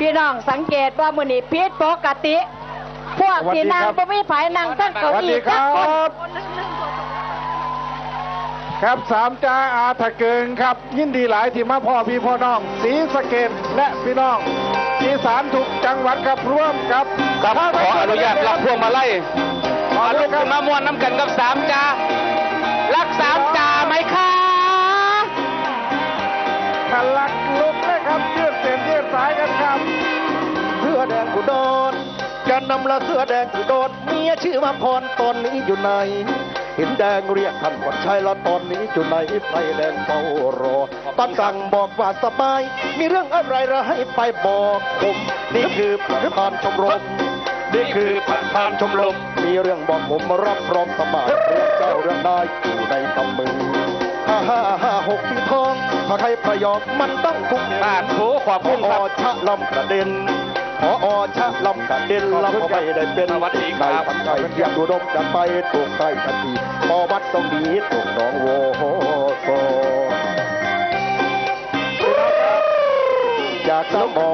พี่น้องสังเกตว่ามื้อนี้ผิดปกติ พวกที่นั่งบ่มีไผนั่งทั้งสเก้าวัสอี้ดีคสัรักคนบครับสามจ้าอาทะเกิงครับ ยินดีหลายที่มาพ่อพี่พ่อน้องสีสะเกดและพี่น้องอีสานทุกจังหวัดครับร่วมครับครับขออนุญาตรับพวงมาไล่ขอมาเลลุยกครัขึ้บนมามวนน้ำกันกับสามจารักสามจาไหมคะทะลักลุกนะครับยืดเสายกันครับเสื้อแดงกุดอนจะนำละเสื้อแดงกุดอนเมียชื่อมาพรตอนนี้อยู่ไหนเห็นแดงเรียกท่านคนชายละตอนนี้อยู่ไหนไฟแดงเฝ้ารอตอนสั่งบอกว่าสบาย มีเรื่องอะไรเราให้ไปบอกผมนี่คือประธานชมรมนี่คือประธานชมรม มีเรื่องบอกผมรับพร้อมสมัครเรื่องเจ้าเรื่องนายอยู่ในกำมือห้าห้าห้าหกที่ทอง ถ้าใครประยอกมันต้องคุกบาดโถขอบพคุณคอรับชะลำกระเด็นพอชะลำกระเด็นลำไม่ได้เป็นสวัสดีครับนายพันชัยเทียบดูดมจะไปถูกใกล้ทันทีพอวัดต้องดีถูกหนองโวโหโซอยากจะหมอ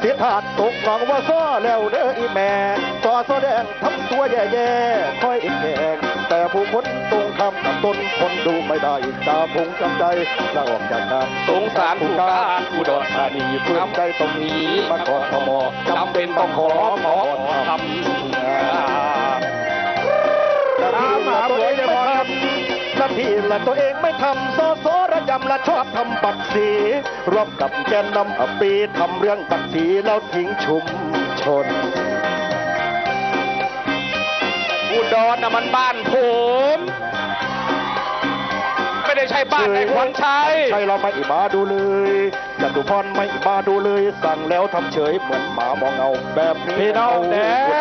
เสียถาดตกหนองว่าซ้อแล้วเด้ออีแม่ซ้อซ้อแดงทำตัวแย่ๆค่อยแข่ง แต่ผู้คนตรงคำกับตนคนดูไม่ได้ตาพงจำใจจะออกจากงานสงสารผู้การอุดรธานีเพื่อใจตรงนี้มาขอทมจำเป็นต้องขอขอทำงานนาทีละตัวเองไม่ทำนาทีละตัวเองไม่ทำโซโซระยำละชอบทำบัตรสีร่วมกับแกนนำอปีทำเรื่องบัตรสีแล้วทิ้งชุมชน ดรน่ะมันบ้านผม ไม่ได้ใช่บ้านไอ้ขวัญชัย ใช่เราไม่มาดูเลยจตุพรไม่มาดูเลย สั่งแล้วทำเฉยเหมือนหมามองเอาแบบนี้พี่น้องแด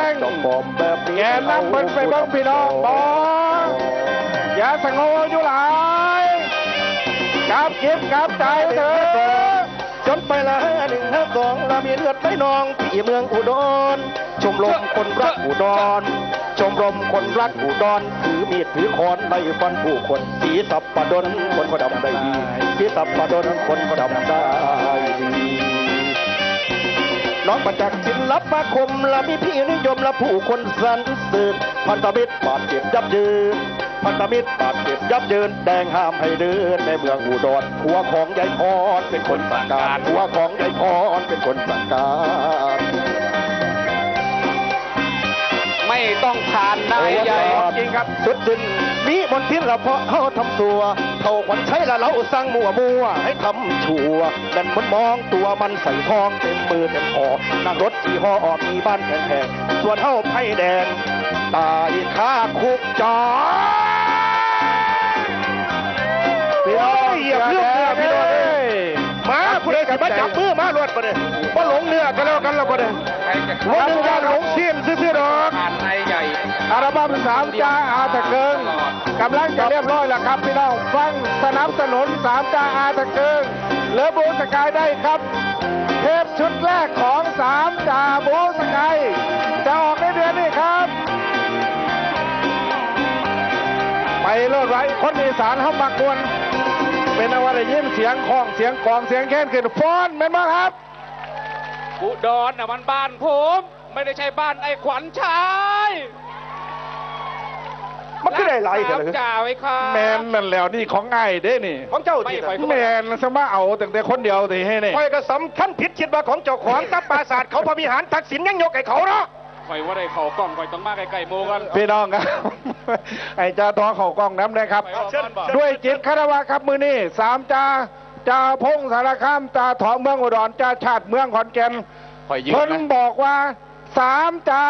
งต้องบอมแบบนี้แกนนำเพิ่นไปเบ้างพี่น้องบองอย่าสงบอยู่หลายกับจิบกับใจเถอะจนไปละห้าหนึ่งห้าสองเรามีเลือดไหลนองที่เมืองอุดรชมรมคนรักอุดร ชมรมคนรักอุดรถือมีดถือค้อนไล่ฟันผู้คนสีสับปะดนคนก็ดำได้ดีสีสับปะดนคนก็ดำได้ดีน้องประจักษ์ศิลปาคมและมีพี่นิยมและผู้คนสรรเสริญพันธมิตรบาดเจ็บยับเยินพันธมิตรบาดเจ็บยับเยินแดงห้ามให้เดินในเมืองอุดรหัวของยายพรเป็นคนสั่งการหัวของยายพรเป็นคนสั่งการ ไม่ต้องผ่านนายใหญ่จริงครับสุดสิ้นมีบนทิ้นเราเพราะเขาทำตัวเท่าขวัญใช้ละเราสั่งมัวมัวให้ทำชัวดันมันมองตัวมันใส่ทองเต็มมือเต็มคอนั่งรถจีห้อออกมีบ้านแพงๆส่วนเท่าไพ่แดงตายค่าคุกจอพี่น้องเหยียบเลือดเนื้อพี่น้อง มาจับมือมาลวดปเดี๋ยวว่าหลงเนื้อกันแล้วกันแล้วปเดี๋ยวใครจะรถหนึ่งยาหลงเสียนซื้อดอกผ่านนายใหญ่อัลบั้มสามจ้าอาตะเกิงกำลังจะเรียบร้อยแล้วครับพี่น้องฟังสนับสนุนสามจ้าอาตะเกิงเหลือบูสกายได้ครับเทปชุดแรกของสามจ่าบูสกายจะออกในเดือนนี้ครับ ไปเลิศไรคนอีสานเขามักวน เป็นเอาว่าได้ยินเสียงของเสียงกลองเสียงแค้นขึ้นฟ้อนแม่นบ่ครับอุดรน่ะมันบ้านผม ไม่ได้ใช่บ้านไอ้ขวัญชัยมันก็ได้หลายรักันกเลยสามจ่าไว้ค่ะแมนนั่นแล้วนี่ของง่ายเด้นี่ของเจ้าไม่ที่ไหวแมนสมาเอาตั้งแต่คนเดียวสิให้นี่คอยก็สำคัญผิดคิดว่าของเจ้าของกับปราสาทเขาพระวิหารทักษิณยังยกให้เขาเนาะ คอยว่าได้เขากล้องคอยต้องมาใกล้ๆโมกันพี่น้องครับ ไอ้จ่าทองเขากล้องน้ำนะครับไปว่ามันบอกด้วยจิตคารวะครับมือนี้สามจ่าจ่าพงสารคามจ่าถอเมืองอุดรจ่าชาติเมืองขอนแก่นคอยยืนเพิ่นนะบอกว่าสามจ่า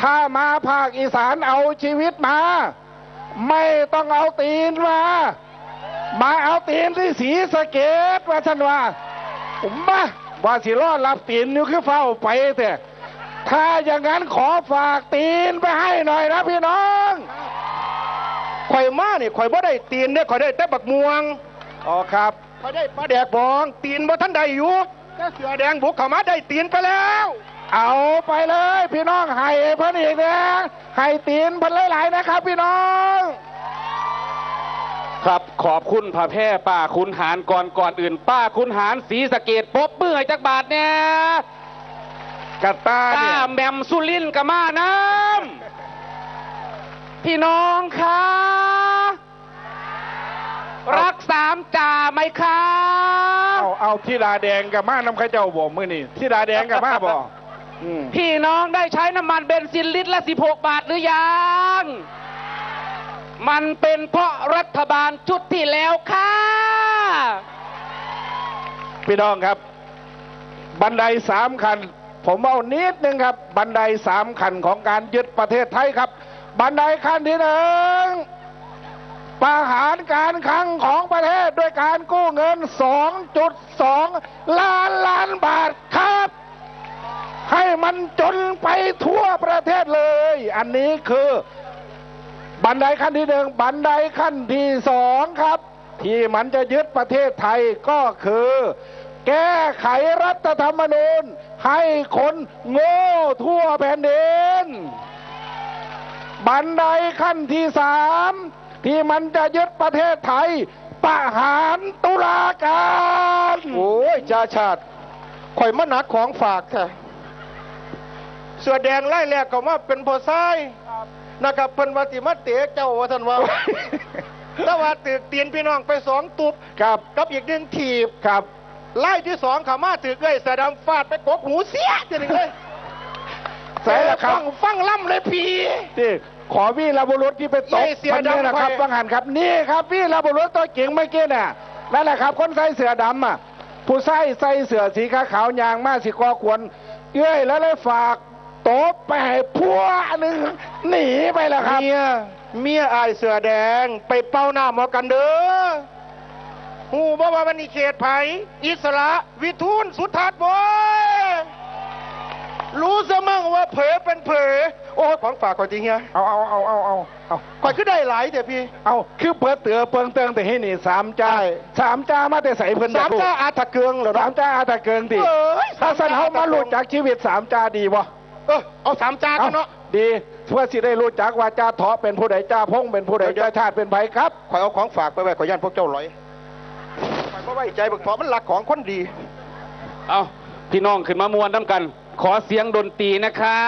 ถ้ามาภาคอีสานเอาชีวิตมา ไม่ต้องเอาตีนมามาเอาตีนที่สีสะเกตว่าฉันว่าผมมาว่าสิรอดรับตีนอยู่คือเฝ้าไปแต่ ถ้าอย่างนั้นขอฝากตีนไปให้หน่อยนะพี่น้องข่อยมาเนี่ยข่อยบ่ได้ตีนเนี่ยข่อยได้แต่บักม่วงอ๋อครับข่อยได้ปลาแดกบอง ตีนบ่ทันได้อยู่แต่เสือแดงบุกเข้ามาได้ตีนไปแล้ว เอาไปเลย พี่น้องให้เพิ่นอีกนะให้ตีนเพิ่นหลายๆนะครับ พี่น้อง ครับขอบคุณพระแพร่ป้าคุณหารก่อนก่อนอื่น ป้าคุณหารสีสะเกดปบเมื่อให้จักบาทเนี่ย กาตาป้าเนี่ยแหม่มสุรินทร์กับมาน้ำพี่น้องคะรักสามจ่าไหมคะ เอาเอาที่ดาแดงกับมาน้ำข้าเจ้าบอกมือนี่ที่ดาแดงกับมาบอกอืมพี่น้องได้ใช้น้ำมันเบนซินลิตรละ 16 บาทหรือยัง มันเป็นเพราะรัฐบาลชุดที่แล้วค่ะ พี่น้องครับ บันไดสามคัน ผมเอานิดนึงครับ บันไดสามคันของการยึดประเทศไทยครับ บันไดขั้นที่หนึ่งประหารการคลังของประเทศด้วยการกู้เงิน 2.2 ล้านล้านบาทครับ ให้มันจนไปทั่วประเทศเลย อันนี้คือ บันไดขั้นที่หนึ่งบันไดขั้นที่สองครับ ที่มันจะยึดประเทศไทยก็คือ แก้ไขรัฐธรรมนูญ ให้คนโง่ทั่วแผ่นดิน บันไดขั้นที่สามที่มันจะยึดประเทศไทยประหารตุลาการ โอ้ยจ่าชาติข่อยมาหนักของฝากค่ะเสือแดงไล่แรกก็มาเป็นพอซ้ายนะครับเพิ่นว่าสิมาเตะเจ้าว่าท่านว่าแต่ว่าตึกเตียนพี่น้องไปสองตุบครับกับอีกหนึ่งถีบครับ ไล่ที่สองขามาตึกเลยเสือดำฟาดไปกกหูเสียจะหนึ่งเลยใส่ละครับฟังฟังล่ำเลยพี่ที่ขอวีรบุรุษที่ไปตกเย้เสือมันนี่ดำนะครับไปบังหันครับ นี่ครับวีรบุรุษตัวเก่งเมื่อกี้น่ะนั่นแหละครับ คนใส่เสือดำอะผู้ใส่ใส่เสือสีขาวขาวยางมาสิกอควรเอ้ยแล้วเลยฝากโต๊ะไปให้พัวหนึ่งหนีไปแล้วครับ เมียเมียอายเสือแดง ไปเป้าหน้าหมอกันเด้อ หูบ่ว่ามันอีเขตไผอิสระวิทูลสุทัศน์บ่รู้ซะมั่งว่าเผลอเป็นเผลอโอ้ยของฝากก่อนจริงเฮียเอาเอาเอาเอาเอาเอาก่อนขึ้นได้หลายเดี๋ยวพี่ เอาคือเปิดเตือเปิงเตืองแต่ให้นี่สามจ้าใช่สามจ้ามาแต่ใส่เพิ่นสามจ้าอาตะเกืองเหรอสามจ้าอาตะเกิงดิเอ้ยถ้าสันเฮามาหลุดจากชีวิตสามจ้าดีบ่เออเอาสามจ้ากันเนาะดีเพื่อสิได้รู้จักว่าจ้าเถาะเป็นผู้ใดจ้าพงเป็นผู้ใดเดี๋ยวจ้าชาติเป็นไผครับขอยเอาของฝากไปไว้ขอย่านพวกเจ้าลอย เพราะไว้ใจบักพอมันหลักของคนดี เอาพี่น้องขึ้นมามวนน้ำกัน ขอเสียงดนตรีนะคะ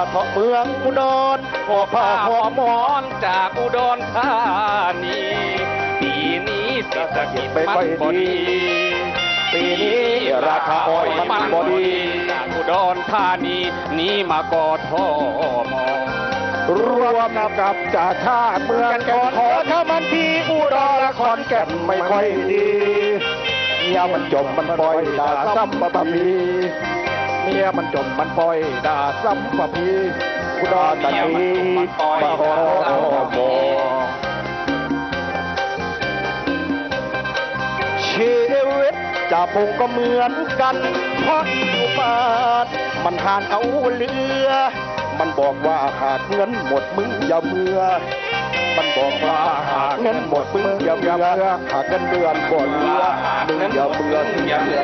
จากเถาะเมืองอุดรหอผ้าหอมหมอนจากอุดรธานีปีนี้เศรษฐกิจมันบดี ปีนี้ราคาอ้อยมันบดีจากอุดรธานีนี่มากอทอมรวมกับจ่าชาติเมืองก่อนขอถ้ามันทีอุดรละครแก่นไม่ค่อยดีเมียมันจมมันปล่อยดาซ้ำบะพี เมียมันจมมันปล่อยด่าซ้ำบะพีอุดรธานีมาขอมอชีวิตจะพงก็เหมือนกันเพราะอยู่บ้านมันทานเอาเรือ มันบอกว่าหากเงินหมดมึงอย่าเมื่อมันบอกว่าหากเงินหมดมึงอย่าเมื่อหากเงินเดือนบ่เหลือมึงอย่าเบื่ออย่าเบื่อ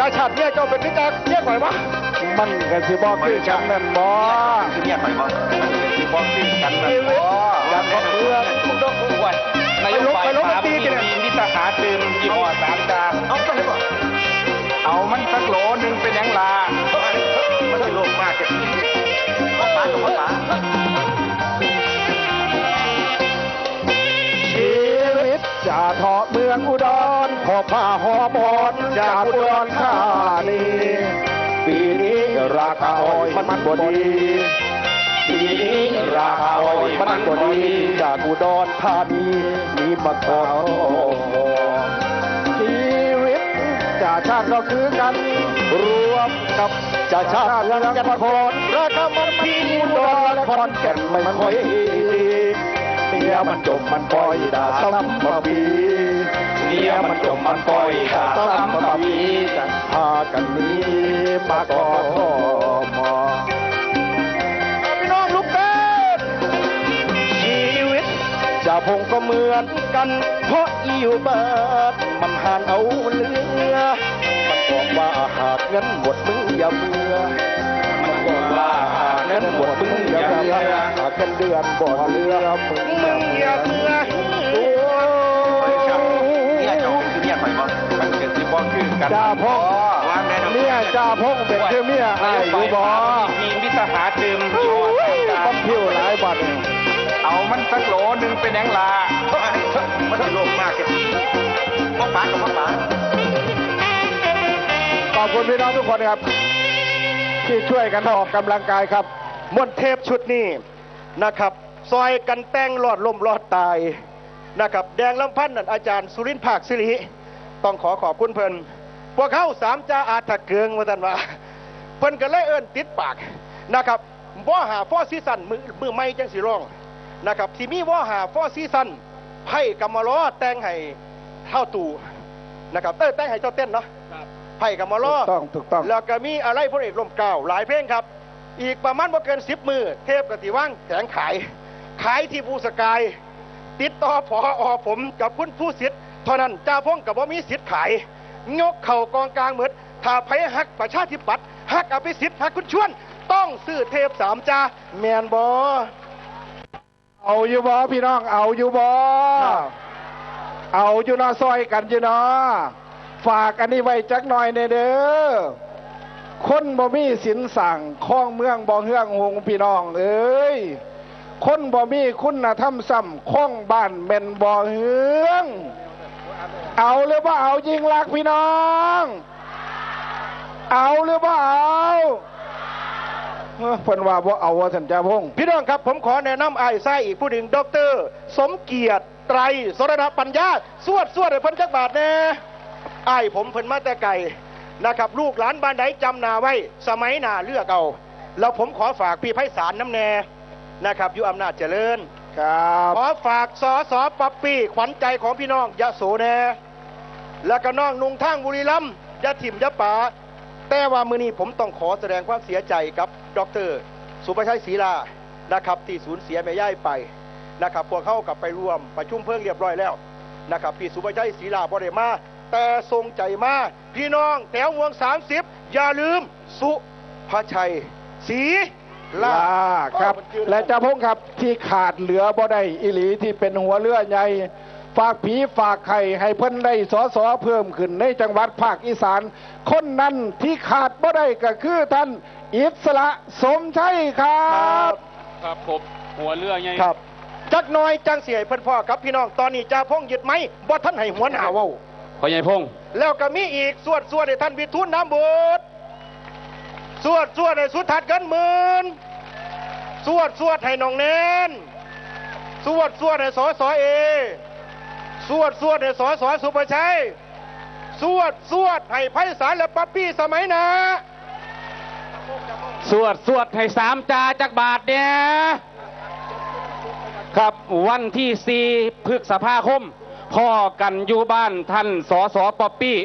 ได้ชาติเนี่ยเจ้าเป็นนิจารเนี่ยก่อยวะมันก็สิบอกคือกันนั่นบ่เนี่ยก่อยวะที่บอกที่กันนั่นบอยากบอกเมืองคุณดอกคุณวันนายกฝ่ายสามมีมีนิสหาตื่นยี่ห้อสามจานเอาไปเลยบ่เอามันสักโหลหนึ่งเป็นยังลามันจะโลกมากแกป้าป้ากับป้า ตจ่าเถาะเมืองอุดรหอบผ้าหอบหอนจากอุดรธานีปีนี้ราคาอ้อยมันบ่ดีปีนี้ราคาอ้อยมันบ่ดีจากอุดรธานีมีมาขอชีวิตจ่าชาติก็คือกันรวมกับจะชาติเมืองกันครราคามันที่อุดรและคอนแก่นไม่ค่อยดีเมันจมมันปล่อยดาตั้มมาปีเนี่ยมันจมมันปล่อยดาตั้มมาปีกันพากันนี้มากอทอมอพี่น้องลูกเต้นชีวิตจะพงก็เหมือนกัน เพราะอิวเบิดมันหานเอาเลือมันบอกว่าหากเงินหมดมึงอย่าเบื่อมันบอกว่า หากเงินหมดมึงอย่าเบื่อหากเงินเดือนบ่เหลือมึงอย่าเบื่อโอ้เนี่ยเจ้าคือเนี่ยข่อยบ่มันเกิดสิบ่คือกันจ่าพงวางแน่นอนเนี่ยจ่าพงเป็นคือเมียไอ้อยู่บ่มีมิสหาดื่มต้องพิ้วหลายบัดนี่เอามันสักโหลหนึงเป็นหยังล่ะมันสิโลภมากกันบ่ปากกับบ่ปากขอบคุณพี่น้องทุกคนครับ ที่ช่วยกันออกกำลังกายครับมวนเทพชุดนี้นะครับ ซอยกันแต่งรอดลมรอดตายนะครับ แดงลำพันธ์นันอาจารย์สุรินทร์ภาคสิริต้องขอขอบคุณเพิ่นพวกเขาสามจ้าอาถรรพ์เกืองมาตันว่าเพิ่นก็เลยเอิ้นติดปากนะครับว่าหาฟอซีซันมือมือไม่จังสิร้องนะครับสิมีว่าหาฟอซีซันไพ่กำมะล้อแต่งให้เท่าตู่นะครับเต้แต่งให้เจ้าเต้นเนาะ ไพ่กำมะล้อถูกต้องถูกต้อง แล้วก็มีอะไรพลเอกลมเกล้าหลายเพลงครับ อีกประมาณบ่เกินสิบมือเทพกติว่างแถงขาย ขายที่ภูสกาย ติดต่อพออผมกับคุณผู้สิทธิ์เท่านั้นจ่าพงกับว่ามีสิทธิ์ขาย ยกเข่ากองกลางเหมือนถ้าไผหักประชาธิปัตย์หักอภิสิทธิ์หักคุณชวน ต้องซื้อเทพสามจาแมนบอเอาอยู่บ่พี่น้องเอาอยู่บ่ครับเอาอยู่เนาะซอยกันอยู่เนาะ ฝากอันนี้ไว้จักหน่อยเนเด้อคนบ่มีสินสั่งข้องเมืองบ่เฮืองหงพี่น้องเอ้ยคนบ่มีคุณธรรมซ้ำข้องบ้านแม่นบ่เฮือง เอาหรือว่าเอายิงลักพี่น้อง เอาหรือว่าเอาเพิ่นว่าบ่เอาว่าสันจาพงษ์พี่น้องครับผมขอแนะนำไอ้ไส้อีกผู้หนึ่งดอกเตอรสมเกียรติไตรสรณปัญญา สวดสวดให้เพิ่นจักบาทแน่ อ้ายผมเพิ่นมาแต่ไก่นะครับ ลูกหลานบ้านไหนจำหนาไว้ สมัยหนาเลือกเอา แล้วผมขอฝากพี่ไพศาลน้ำแน่นะครับอยู่อำนาจเจริญ ครับขอฝากสอสอปัปปี้ขวัญใจของพี่น้องยะโสแน่แล้วก็น้องนุงทั้งบุรีรัมย์ยะถิ่มยะป่าแต่ว่ามือนี้ผมต้องขอแสดงความเสียใจกับดร สุประชัยศรีลานะครับ ที่สูญเสียแม่ย่ายไปนะครับพวกเขากลับไปร่วมประชุมเพิ่งเรียบร้อยแล้วนะครับพี่สุประชัยศรีลาบ่ได้มา แต่ทรงใจมาพี่น้องแถวเมือง30อย่าลืมสุภชัยศรีลาลาครับโอ้มันจืดและเจ้าพงครับที่ขาดเหลือบ่ได้อิหลีที่เป็นหัวเรือใหญ่ฝากผีฝากไข่ให้เพิ่นได้สอสอเพิ่มขึ้นในจังหวัดภาคอีสาน คนนั้นที่ขาดบ่ได้ก็คือท่านอิสระสมชัยครับ ครับผมหัวเรือไงครับจักหน้อยจังเสียเพิ่นพ่อครับพี่น้องตอนนี้จ่าพงยึดไหมบ่ท่านให้หัวหน้าเว้า พ่อใหญ่พงษ์แล้วก็มีอีกสวดสวดให้ท่านวิทูลน้ำบุตรสวดสวดให้สุทัศน์กันหมื่นสวดสวดให้น้องเนนสวดสวดให้สอสอเอสวดสวดให้สอสอสุประชัยสวดสวดให้ไพศาลและปั๊ปปี้สมัยหนาสวดสวดให้สามจาจากบาทเนี่ยครับวันที่สี่พฤษภาคม พ่อกันอยู่บ้านท่านสอสอป๊อปปี้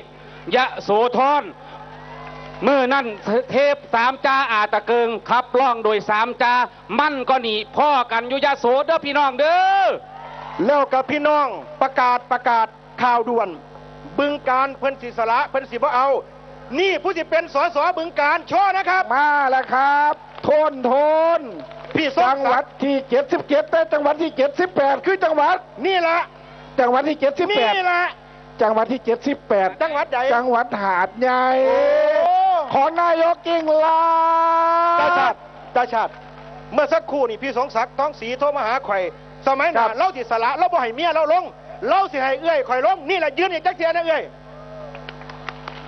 ยะโสธรเมื่อนั่นเทพสามจาอาตะเกิงขับร้องโดยสามจามั่นก็หนีพ่อกันอยู่ยะโสเด้อพี่น้องเด้อแล้วกับพี่น้องประกาศประกาศข่าวด่วน บึงการเพิ่นสิสละเพิ่นสิบ่เอา นี่ผู้ที่เป็นสสบึงการโชว์นะครับ มาแล้วครับโทนโทนพี่สมจังหศัวักดดิ์ที่ 77แต่จังหวัดที่ 78 คือจังหวัดนี่ละ จังหวัดที่นี่78ละจังหวัดที่78จังหวัดใดจังหวัดหาดใหญ่โอ้ของนายกกิ่งลาตาชาติตาชาติ เมื่อสักครู่นี่พี่สงศักดิ์ท้องสีโทรมาหาข่อย สมัยหครัน้าบเราสิสละเราบ่ให้เมียเราลง เราสิให้เอื้อยข่อยลง นี่แหละยืนอีกจักเทียนะเอื้อย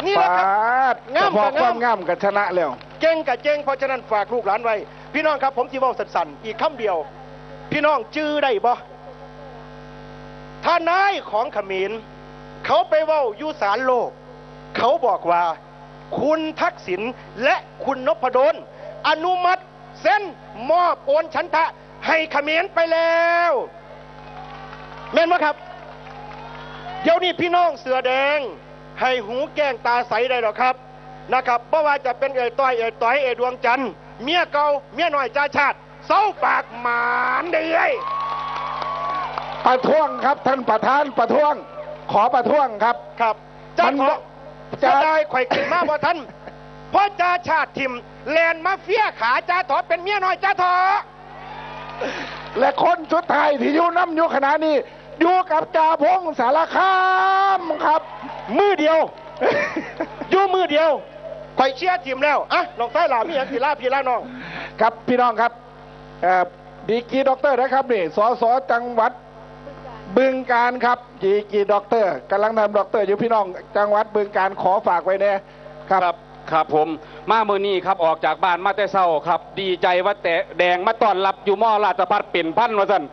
นี่แหละครับ ปาดงามพอกับความงามงามกับชนะแล้ว เก่งกับเจงเพราะฉะนั้นฝากลูกหลานไว้ พี่น้องครับผมจีว่าสั้นๆอีกคำเดียว พี่น้องจื้อได้บ่ ท่านายของขมินเขาไปเว้ายุสารโลก เขาบอกว่า คุณทักษิณและคุณนพดลอนุมัติเส้นมอบโอนชันทะให้ขมินไปแล้วแม่นไหมครับ เดี๋ยวนี้พี่น้องเสือแดง ให้หูแก้งตาใสได้หรอครับนะครับเพราะว่าจะเป็นเอ๋ยต้อยเอ๋ยต้อยเอ๋ยดวงจันทร์เมียเก่าเมียหน่อยจ้าชาติเศร้าปากหมานเดือย ประท้วงครับ ท่านประธานประท้วง ขอประท้วงครับครับจ้ามันขอจะจะได้ข่อยขึ้นมาบ่ท่านเพราะจ่าชาติทิมแลนมาเฟียขาจ่าถอเป็นเมียน้อยจ่าถอและคนสุดท้ายที่อยู่น้ำอยู่ขณะนี้อยู่กับจ่าพงสารคามครับ มือเดียวอยู่มือเดียวข่อยเชียร์ทีมแล้วอะน้องไส้หลามีอย่างสีลาพี่ลาน้อง ครับพี่น้องครับเอ่อดีกรีด็อกเตอร์นะครับนี่สสจังหวัด บึงการครับดีกีด็อกเตอร์กำลังทำด็อกเตอร์อยู่พี่น้อง จังหวัดบึงการขอฝากไว้แน่ครับ ครับครับผมมาเมื่อนี้ครับออกจากบ้านมาแต่เศร้าครับ ดีใจว่าแต่แดงมาต้อนรับอยู่มอราชพัฒน์เป็นพันวะสัน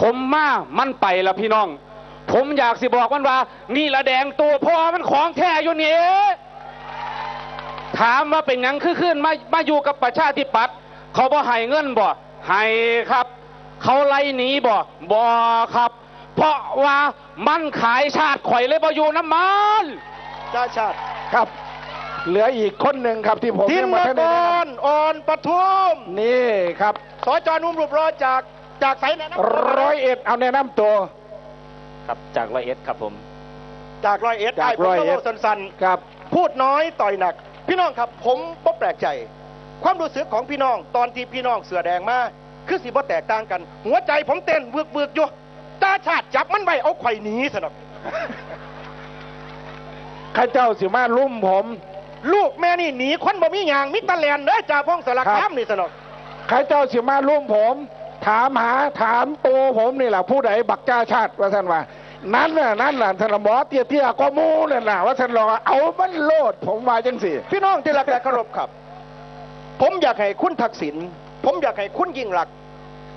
ผมมามันไปแล้วพี่น้อง ผมอยากสิบอกมันว่า นี่ละแดงตัวพ่อมันของแท้อยู่นี่ถามว่าเป็นยังคือขึ้นมามาอยู่กับประชาธิปัตย์เขาบ่ให้เงินบ่ให้ครับ เขาไล่หนีบ่บ่ครับ เพราะว่ามันขายชาติข่อยเลยบ่อยู่น้ำมันจ่าชาติครับ เหลืออีกคนหนึ่งครับที่ผมทิมยังนไม่ทันกได้แนะนรอ่อนปทุมำนี่ครับ สจนุ่มรูปรอจากจากไสไหนนะร้อยเอ็ดเอาแนะนำตัว ครับจากร้อยเอ็ดครับผม จากร้อยเอ็ดจากไอ้ผมร้อยก็เอ็ดบอกสั้นครับๆพูดน้อยต่อยหนัก พี่น้องครับผมก็แปลกใจ ความรู้สึกของพี่น้องตอนที่พี่น้องเสือแดงมาคือสิบ่แตกต่างกัน หัวใจผมเต้นเบือกเบือกๆอยู่ ตาชาติจับมันไว้เอาไข่หนีสนับข้าเจ้าสิมาลุ่มผม ลูกแม่นี่หนีคนบ่มีหยางมิตรแลนเด้อจ่าพ้องสลักครับคามนี่สนอกข้าเจ้าสิมาลุ่มผม ถามหาถามตัวผมนี่แหละผู้ใดบักจ้าชาติว่าท่านว่านั่นน่ะนั่นน่ะท่านหมอเตี้ยเตี้ยๆก็มูนั่นน่ะว่าท่านรอเอามันโลดผมว่าจังสิพี่น้องที่รักและเคารพครับ ผมอยากให้คุณทักษิณผมอยากให้คุณยิ่งรักษณ์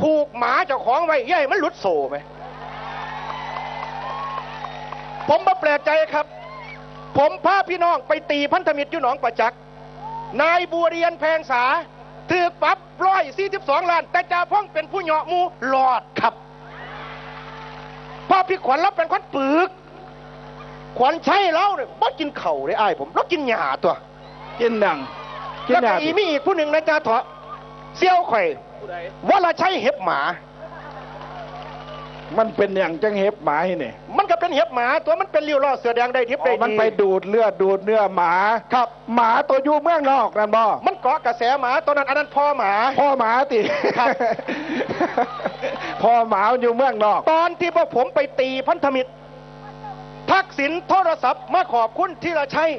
ผูกหมาเจ้าของไว้อย่าให้มันหลุดโซ่ไหม ผมมาแปลกใจครับ ผมพาพี่น้องไปตีพันธมิตรอยู่หนองประจักษ์นายบัวเรียนแพงษาถือปรับร้อยสี่สิบสองล้าน แต่จ่าพ้องเป็นผู้เหยาะหมูหลอดครับเพ่อพี่ขวัญรับเป็นขวัญปึก ขวัญใช่แล้วเนี่ยบ่กินเข่าวเลยอ้ายผมแล้วกินหญ้าตัวกินดังกินแล้วดัก็งอีมีอีกผู้หนึ่งนะจ่าเถาะเซี่ยวไข่อยว่าละใช้เห็บหมา มันเป็นอย่างจังเห็บหมาให้นี่มันก็เป็นเห็บหมาตัวมันเป็นริ้วล้อเสือแดงได้ทิพย์อ๋ได้อดีมันไปดูดเลือดดูดเนื้อหมาครับหมาตัวอยู่เมืองนอกนั่นบ่มันเกาะกระแสหมาตอนนั้นอันนั้นพ่อหมา พ่อหมาติครับพ่อหมาอยู่เมืองนอก ตอนที่พวกผมไปตีพันธมิตร ทักษิณโทรศัพท์มาขอบคุณที่ละชัย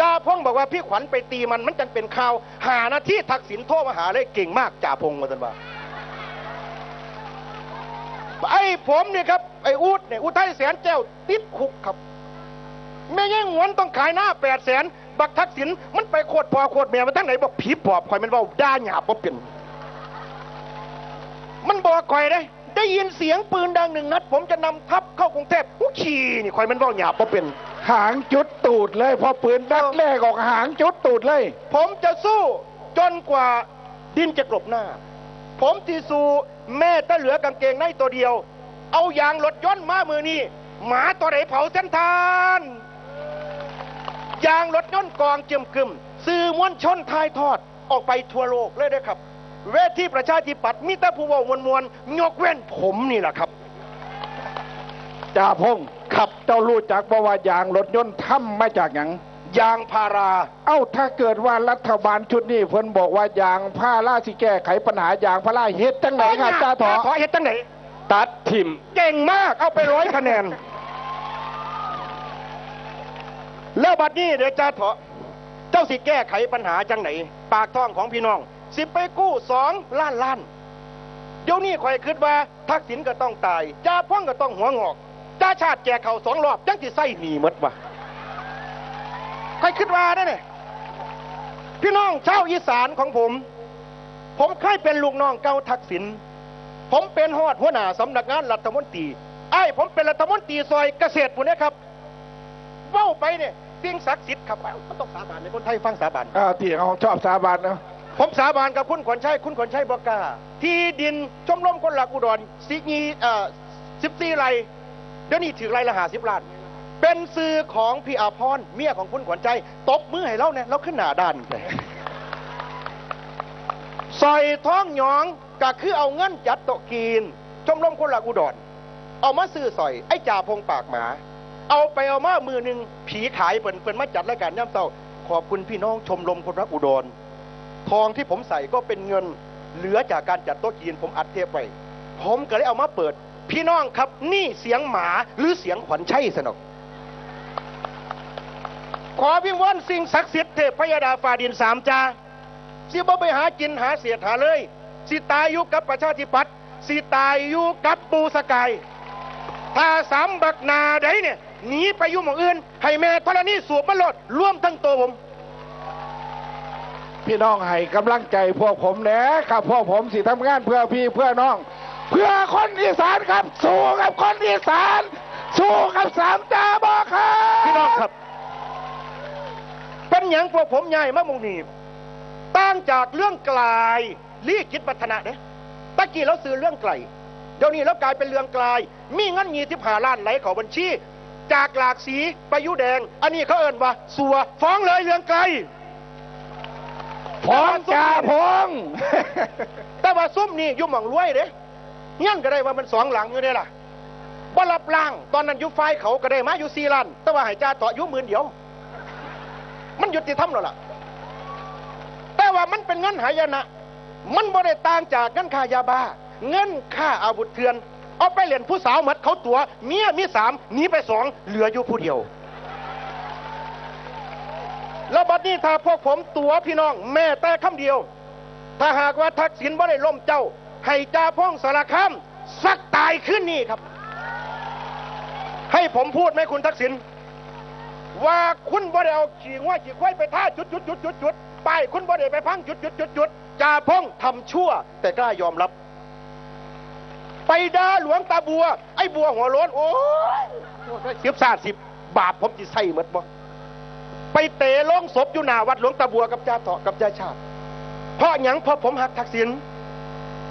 จ่าพงบอกว่าพี่ขวัญไปตีมันมันจังเป็นข่าวหานาที่ทักษิณโทรมาหาเลยเก่งมากจ่าพงมาตันว่า ไอ้ผมเนี่ยครับไอ้อูดเนี่ยอุทัยแสนแก้วติดคุกครับแม่ยังหวนต้องขายหน้าแปดแสนบักทักษิณมันไปโคตรพอโคตรแม่มาทั้งไหนบอกผีปอบคอยมันเว่าด่าหยาบบ่เป็นมันบอกคอยได้ได้ยินเสียงปืนดังหนึ่งนัด ผมจะนำทัพเข้ากรุงเทพผู้ขี่นี่คอยมันเว่าหยาบบ่เป็นหางจุดตูดเลย พอปืนนัดแรกออกหางจุดตูดเลย ผมจะสู้จนกว่าดินจะกลบหน้า ผมที่สู้แม่ตะเหลือกางเกงในตัวเดียว เอายางรถยนต์มามือนี้หมาตัวไหนเผาเส้นทานยางรถยนต์กองเจิมกึมสื่อมวลชนทายทอดออกไปทั่วโลกเลยนะครับ เวทีประชาธิปัตย์มีแต่ผู้เว่ามวลมวลยกเว้นผมนี่แหละครับจ่าพงขับเจ้ารู้จักบ่ว่ายางรถยนต์ทำมาจากหยัง ยางพารา เอ้าถ้าเกิดว่ารัฐบาลชุดนี้เพิ่นบอกว่ายางผ้าล่าสิแก้ไขปัญหายางผ้าล่าเฮ็ดจังไหนครับจ่าถอขอเฮ็ดจังไหนตัดทิมเก่งมากเอาไปร้อยคะแนน แล้วบัดนี้เดี๋ยวจะเถาะเจ้าสิแก้ไขปัญหาจังไหน ปากท้องของพี่น้อง สิไปกู้สองล้านล้านเดี๋ยวนี้ข่อยคิดว่าทักษิณก็ต้องตายจ้าพ่องก็ต้องหัวงอกจ้าชาติแจกเขาสองรอบจังสิไส้หนีหมดวะ ข่อยคิดว่าได้เนี่ยพี่น้องชาวอีสานของผม ผมเคยเป็นลูกน้องเก่าทักษิณผมเป็นฮอดหัวหน้าสำนักงานรัฐมนตรีไอ้ผมเป็นรัฐมนตรีซอยเกษตรผู้นี้ครับเว้าไปเนี่ยสิ่งศักดิ์สิทธิ์ครับเอ้ามันต้องสาบานในคนไทยฟังสาบานอ่าที่เขาชอบสาบานเนาะผมสาบานกับคุณขวัญชัยคุณขวัญชัยบอกกล้าที่ดินชมรมคนหลักอุดรสิงีเอ่อสิบสี่ไร่เดี๋ยวนี้ถือไร่ละหาสิบล้าน เป็นซื้อของพี่อาพรเมียของคุณขวัญใจ ตบมือให้เราเนี่ยเราขึ้นหน้าด้านไปซอยท้องหยองก็คือเอาเงินจัดโตะกีนชมรมคนหลักอุดร เอามาซื้อสอย ไอ้จ่าพงปากหมา เอาไปเอามามือหนึ่งผีขายเปิ่นเปิ่นมาจัดรายการย่ำเศร้า ขอบคุณพี่น้องชมรมคนรักอุดร ทองที่ผมใส่ก็เป็นเงินเหลือจากการจัดโต๊ะจีนผมอัดเทปไว้ ผมก็เลยเอามาเปิด พี่น้องครับนี่เสียงหมาหรือเสียงขวัญชัยสนอก ขอวิงวอนสิ่งศักดิ์สิทธิ์เทพพยดาฟ้าดินสามจาสิบ่ไปหากินหาเสียหาเลย สิตายอยู่กับประชาธิปัตย์สิตายอยู่กับปูสกายถ้าสามบักนาใดเนี่ยหนีไปอยู่หมู่อื่น ให้แม่ธรณีสูบมาโลดร่วมทั้งตัวผม พี่น้องให้กำลังใจพวกผมแหนะครับพวกผมสิทำงานเพื่อพี่เพื่อน้อง เพื่อคนอีสานครับ สู้กับคนอีสาน สู้กับสามจาบอกครับ พี่น้องครับ เป็นอย่างพวกผมใหญ่มะมุงนีต่างจากเรื่องไกลลี่คิดวัฒนะเนี่ยตะกี้เราซื้อเรื่องไกลเดี๋ยวนี้เรากลายเป็นเรื่องไกลมีเงินยีที่ผ่าล้านไหลเของบัญชี จากหลากสีไปยุแดง อันนี้เขาเอ่นว่า สัวฟ้องเลยเรื่องไกลพร้อมจ่าพงแต่ว่าซุ้มนี่อยุ่หมองรวยเด้งั้นก็ได้ว่ามันสองหลังอยู่เนี่ยล่ะบ่รับล่าง ตอนนั้นอยู่ไฟเขาก็ได้มาอยู่สี่ล้านแต่ว่าให้จ่าต่ออยู่หมื่นเดียว มันยุติธรรมแล้วล่ะ แต่ว่ามันเป็นเงินหายนะ มันบ่ได้ต่างจากเงินค่ายาบ้า เงินค่าอาวุธเถื่อน เอาไปเล่นผู้สาวมัดเขาตัว เมียมีสามหนีไปสองเหลืออยู่ผู้เดียว แล้วบัดนี้ถ้าพวกผมตัวพี่น้อง แม่แต่คำเดียว ถ้าหากว่าทักษิณบ่ได้ล่มเจ้า ให้จ่าพ้องสารคามสักตายขึ้นนี่ครับ ให้ผมพูดไหมคุณทักษิณ ว่าคุณบ่ได้เอาขี่ง้วขี่ควายไปท่าจุดจุดจุดจุดจุดไปคุณบ่ได้ไปพังจุดจุดจุดจุดจ่าพ้องทำชั่ว แต่กล้ายอมรับ ไปด่าหลวงตาบัว ไอ้บัวหัวโล้นโอ้ยเสิบสาสิบบาปผมจะใส่หมดบ่ไปเตะลงศพอยู่หน้าวัดหลวงตาบัวกับจ่าเถาะกับจ่าชาติเพราะหยังเพราะผมหักทักษิณ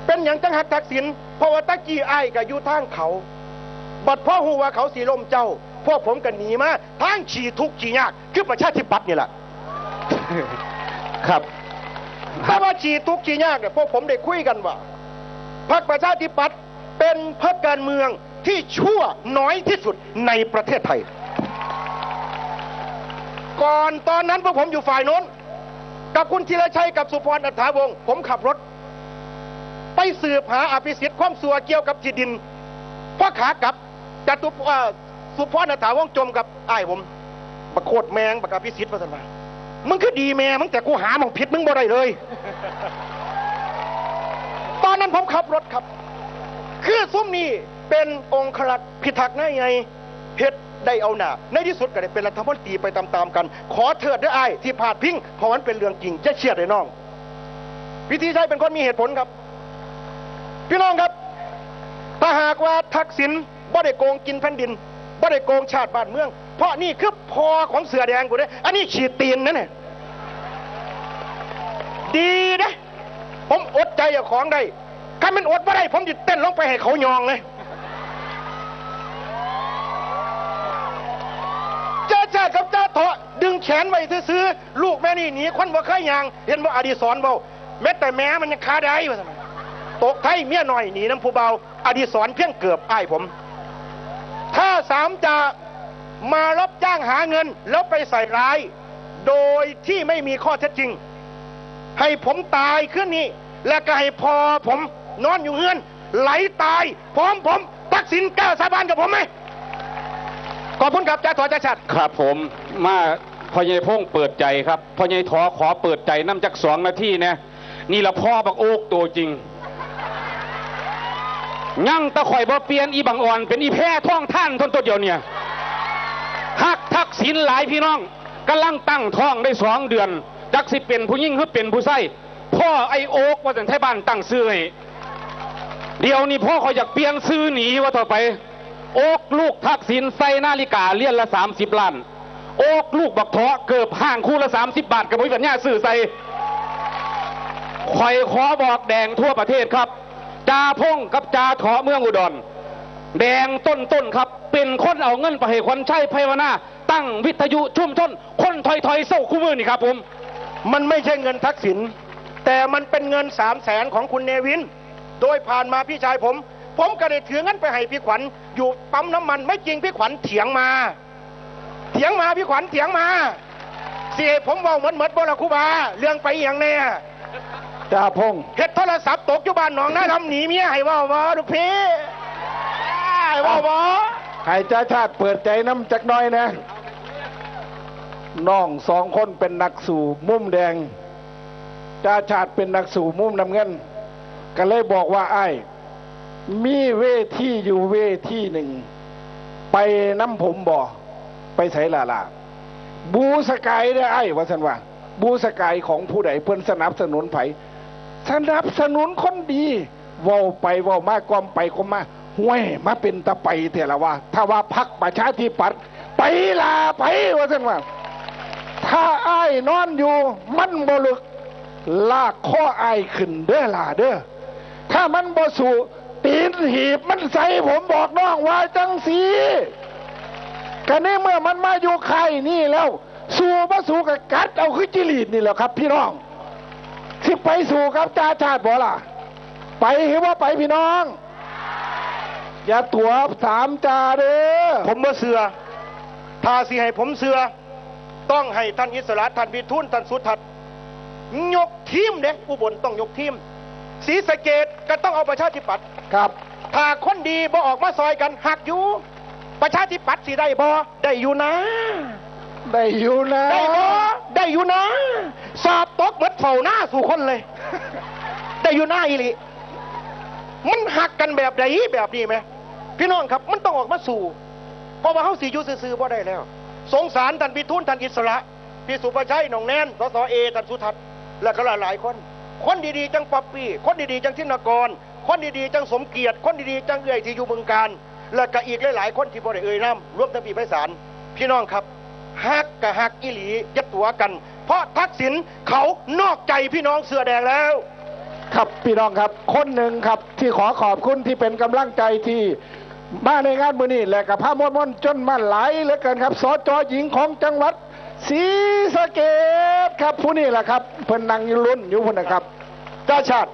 เป็นหยังจังหักทักษิณเพราะว่าตะกี้ไอ้ก็อยู่ทางเขา บัดพ่อหูว่าเขาสีลมเจ้า พวกผมกันหนีมาทางขี่ทุกข์ขี่ยากคือประชาธิปัตย์นี่แหละครับถ้าว่าขี่ทุกข์ขี่ยากเนี่ยพวกผมได้คุยกันว่าพรรคประชาธิปัตย์เป็นพรรคการเมืองที่ชั่วน้อยที่สุดในประเทศไทย ก่อนตอนนั้นพวกผมอยู่ฝ่ายโน้น กับคุณธีรชัยกับสุพรอัฏฐาวงศ์ผมขับรถ ไปสืบหาอภิสิทธิ์ความสัวเกี่ยวกับที่ดินเพราะขากลับจตุพเอ่อ สุพรอัฏฐาวงศ์จมกับไอ้ผมบักโคตรแมงบักอภิสิทธิ์พัฒนามึงคือดีแม่มึงแต่กูหามึงผิดมึงบ่ได้เลย ตอนนั้นผมขับรถครับ คือซุ้มนี้เป็นองค์ขลักพิทักษ์นายไงเพชรได้เอาหนาในที่สุดก็ได้เป็นรัฐมนตรีไปตามๆกัน ขอเถิดด้วยไอ้ที่พาดพิงเพราะมันเป็นเรื่องจริงจะเชียดเลยน้อง พิธีชัยเป็นคนมีเหตุผลครับ พี่น้องครับถ้าหากว่าทักษิณบ่ได้โกงกินแผ่นดิน บ่ได้โกงชาติบ้านเมือง เพราะนี่คือพอของเสือแดงกูเด้อันนี้ขีดตีนนั่นเนี่ยดีนะผมอดใจเอาของได้ถ้ามันอดไม่ได้ ผมจะเต้นลงไปให้เขายองเลยเจ้าจ้ากับเจ้าเถาะดึงแขนไว้ซื้อลูกแม่นี่หนีควันบ่เคยยาง เห็นว่าอดีศรเบาแม้แต่แม้มันยังคาได้ว่าซั่นน่ะตกไทยเมียหน่อยหนีน้ำผู้เบาอดีศรเพียงเกือบอ้ายผม ถ้าสามจะมารับจ้างหาเงิน แล้วไปใส่ร้าย โดยที่ไม่มีข้อเท็จจริง ให้ผมตายขึ้นนี่และก็ให้พอผมนอนอยู่เฮือน ไหลตาย พร้อมผมตักสินกล้าสาบานกับผมไหมขอบคุณครับจ่าถอจ่าชัดครับผมมาพ่อใหญ่พงเปิดใจครับพ่อใหญ่ทอขอเปิดใจน้ำจักสองนาทีเนี่ยนี่ละพ่อบักโอกตัวจริง ยั่งตะข่อยบ่เปลี่ยนอีบังอ่อน เป็นอีแพ้ท่องท่านทนตัวเดียวเนี่ยหักทักษิณหลายพี่น้องกำลังตั้งท้องได้สองเดือน จักสิเป็นผู้ยิ่งหรือเป็นผู้ไส้พ่อไอโอ๊กว่าสันไทบ้านตั้งซื้อให้เดี๋ยวนี้พ่อเขาอยากเปลี่ยนซื้อหนีว่าต่อไป โอ๊กลูกทักษิณใส่นาฬิกาเลี่ยนละ30ล้าน โอ๊กลูกบักเทาะเกือบห่างคู่ละ30บบาทกับวิบัญญาสื่อใส่คอยขอบอกแดงทั่วประเทศครับ จาพงกับจาถาะเมืองอุดร แดงต้นต้นๆครับ เป็นคนเอาเงินไปให้คนใช้ไพวนาตั้งวิทยุชุ่มชนคนถอยถอยๆเศร้าคู่มือนี่ครับผม มันไม่ใช่เงินทักษิณแต่มันเป็นเงินสามแสนของคุณเนวิน โดยผ่านมาพี่ชายผม ผมก็ได้ถือเงินไปให้พี่ขวัญ อยู่ปั๊มน้ำมันไม่จริงพี่ขวัญเถียงมา เถียงมาพี่ขวัญเถียงมาเสียผมเว่าเหมือนเหมือนบละครูบา เรื่องไปอย่างแน่ จ่าพงษ์เฮ็ดโทรศัพท์ตกอยู่บ้านหนองนาทำหนีเมียให้เว่าบ่ลูกพี่ให้เว่าบ่ให้จ่าชาติเปิดใจน้ำจักหน้อยนะน้องสองคนเป็นนักสู่มุมแดงจ่าชาติเป็นนักสู่มุมน้ำเงิน ก็เลยบอกว่าไอ้ายมีเวทีอยู่เวทีหนึ่ง ไปน้ำผมบ่ไปใส่ลาลาบูสกายได้ไอ้ว่าสันว่า บูสกายของผู้ใดเพื่อนสนับสนุนไผ สนับสนุนคนดีเว้าไปเว้ามากกวามไปก็มาห้วยมาเป็นตะไปเถอะละว่า ถ้าว่าพักประชาธิปัตย์ไปลาไปว่าสันว่า ถ้าไอ้ายนอนอยู่ มันบลึก ลากข้อไอ้ายขึ้นเด้อล่ะเด้อถ้ามันบ่สูตีนหีบมันใส่ผมบอกน้องว่าจังสีกันนี้เมื่อมันมาอยู่ไข่นี่แล้ว สู่มาสู่กับกัดเอาขึ้นจิลีดนี่แหละครับ พี่น้อง สิไปสู่กับจ่าชาติบ่ล่ะ ไปหรือว่าไปพี่น้อง อย่าตัวสามจ่าเด้อผมบ่เสือถ้าสิให้ผมเสือ ต้องให้ท่านอิสระท่านพิทูลท่านสุทัศน์ยกทีมเด้อุบลต้องยกทีมศรีสะเกดก็ต้องเอาประชาธิปัตย์ครับ ถ้าคนดีบ่ออกมาซอยกันหักอยู่ประชาธิปัตย์สิได้บ่ได้อยู่นะ ได้อยู่นะ ได้บ่ได้อยู่นะ สอบตกเหมือนเฝ้าหน้าสู่คนเลยได้อยู่หน้าอีหลีมันหักกันแบบใดแบบนี้ไหมพี่น้องครับมันต้องออกมาสู่เพราะว่าเขาสีอยู่ซื่อๆบ่ได้แล้ว สงสารท่านพิทูลท่านอิสระพี่สุประชัยหนองแนนสสเอท่านสุทัศน์และก็หลายๆคน คนดีๆจังป๊อปปี้คนดีๆจังทินกร คนดีๆจังสมเกียรติ คนดีๆจังเอื่อยที่อยู่เมืองการ และก็อีกหลายๆคนที่บ่ได้เอ่ยนามรวมทั้งพี่ไพศาลพี่น้องครับฮักกับฮักอิหลียัดตัวกัน เพราะทักษิณเขานอกใจพี่น้องเสื้อแดงแล้ว ครับพี่น้องครับ คนหนึ่งครับที่ขอขอบคุณที่เป็นกำลังใจที่มาในงานมือนี้และกับพระมวลมนจนมาหลายเหลือเกินครับสจหญิงของจังหวัดศรีสะเกดครับผู้นี้แหละครับเพิ่นนั่งอยู่รุ่นอยู่พุ่นนะครับจ้าชาติ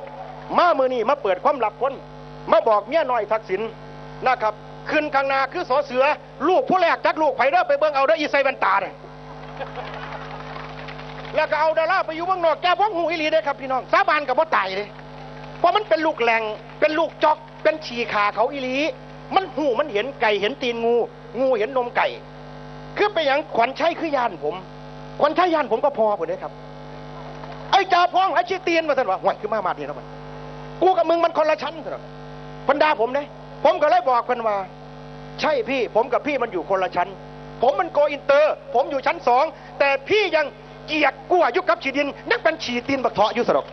มามือนี่มาเปิดความลับคนมาบอกเมียน้อยทักษิณนะครับขึ้นข้างหนาคือสอเสือ ลูกผู้แรกจักลูกไผ่เด้อไปเบิ่งเอาเด้ออีไซแวนตาเนี่ย แล้วก็เอาดาราไปอยู่เมืองนอกแกพวกหูอีหลีเด้ครับพี่น้องสาบานกับว่าตายเลยเพราะมันเป็นลูกแหลงเป็นลูกจอกเป็นฉี่ขาเขาอีหลี มันหูมันเห็นไก่เห็นตีนงู งูเห็นนมไก่ คือไปอย่างขวัญชัยคือยานผม ขวัญชัยยานผมก็พอผมเลยครับไอ้จ่าพ้องไอ้ชี้เตียนมาสันว่าห่วยคือมามาดีแล้วมันกูกับมึงมันคนละชั้นสันว่าพันดาผมเนี่ยผมก็เลยบอกพันว่าใช่พี่ ผมกับพี่มันอยู่คนละชั้น ผมมันโกอินเตอร์ ผมอยู่ชั้นสองแต่พี่ยัง เกียกกลัวยุคกับฉีดิน นักเป็นฉีตีนบักเถาะอยู่สรก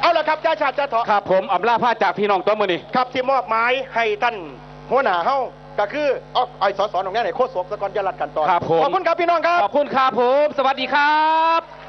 เอาละครับจ้าชาติจ้าเถาะครับผมอำลาพาจากพี่น้องตัวมือนี่ครับที่มอบหมายให้ท่านหัวหน้าเฮาก็คือเอาไอ้สอสอตรงนี้ไหนโคตรสวกสะกอนยาลัดกันต่อครับผมขอบคุณครับพี่น้องครับขอบคุณครับผม สวัสดีครับ